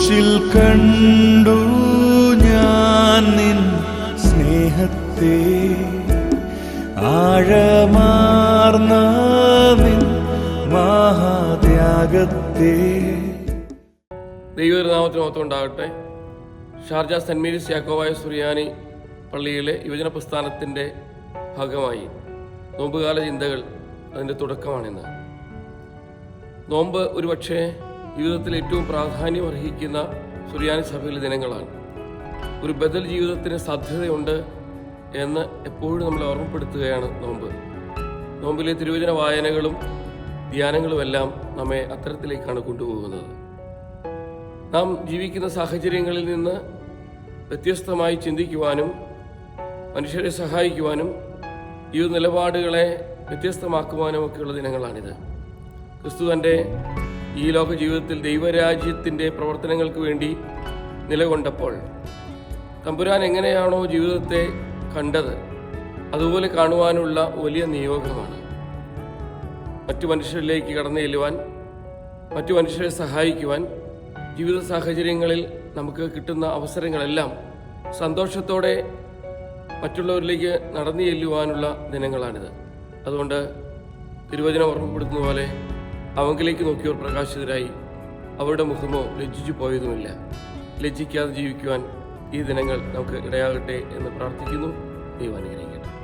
കണ്ടു ഞാൻ നിൻ സ്നേഹത്തെ. ആഴമാർന്ന നിൻ മഹാത്യാഗത്തെ. ദൈവനാമത്തിന് മൊത്തം ഉണ്ടാകട്ടെ. ഷാർജ സെന്റ് മേരീസ് യാക്കോവായ സുറിയാനി പള്ളിയിലെ യുവജന പ്രസ്ഥാനത്തിന്റെ ഭാഗമായി നോമ്പുകാല ചിന്തകൾ അതിന്റെ തുടക്കമാണിന്ന്. നോമ്പ് ഒരുപക്ഷെ ജീവിതത്തിൽ ഏറ്റവും പ്രാധാന്യം അർഹിക്കുന്ന സുറിയാനി സഭയിലെ ദിനങ്ങളാണ്. ഒരു ബദൽ ജീവിതത്തിന് സാധ്യതയുണ്ട് എന്ന് എപ്പോഴും നമ്മൾ ഓർമ്മപ്പെടുത്തുകയാണ് നോമ്പ്. നോമ്പിലെ തിരുവചന വായനകളും ധ്യാനങ്ങളുമെല്ലാം നമ്മെ അത്തരത്തിലേക്കാണ് കൊണ്ടുപോകുന്നത്. നാം ജീവിക്കുന്ന സാഹചര്യങ്ങളിൽ നിന്ന് വ്യത്യസ്തമായി ചിന്തിക്കുവാനും മനുഷ്യരെ സഹായിക്കുവാനും ഈ നിലപാടുകളെ വ്യത്യസ്തമാക്കുവാനും ഒക്കെയുള്ള ദിനങ്ങളാണിത്. ക്രിസ്തു തന്റെ ഈ ലോക ജീവിതത്തിൽ ദൈവരാജ്യത്തിന്റെ പ്രവർത്തനങ്ങൾക്ക് വേണ്ടി നിലകൊണ്ടപ്പോൾ തമ്പുരാൻ എങ്ങനെയാണോ ജീവിതത്തെ കണ്ടത് അതുപോലെ കാണുവാനുള്ള വലിയ നിയോഗമാണ്. മറ്റു മനുഷ്യരിലേക്ക് കടന്നു ചെല്ലുവാൻ മറ്റു മനുഷ്യരെ സഹായിക്കുവാൻ ജീവിത സാഹചര്യങ്ങളിൽ നമുക്ക് കിട്ടുന്ന അവസരങ്ങളെല്ലാം സന്തോഷത്തോടെ മറ്റുള്ളവരിലേക്ക് നടന്നു ചെല്ലുവാനുള്ള ദിനങ്ങളാണിത്. അതുകൊണ്ട് തിരുവചനം ഓർമ്മപ്പെടുത്തുന്ന പോലെ അവങ്കിലേക്ക് നോക്കിയവർ പ്രകാശിതരായി. അവരുടെ മുഖമോ ലജ്ജിച്ചു പോയതുമില്ല. ലജ്ജിക്കാതെ ജീവിക്കുവാൻ ഈ ദിനങ്ങൾ നമുക്ക് ഇടയാകട്ടെ എന്ന് പ്രാർത്ഥിക്കുന്നു. ദൈവം അനുഗ്രഹിക്കട്ടെ.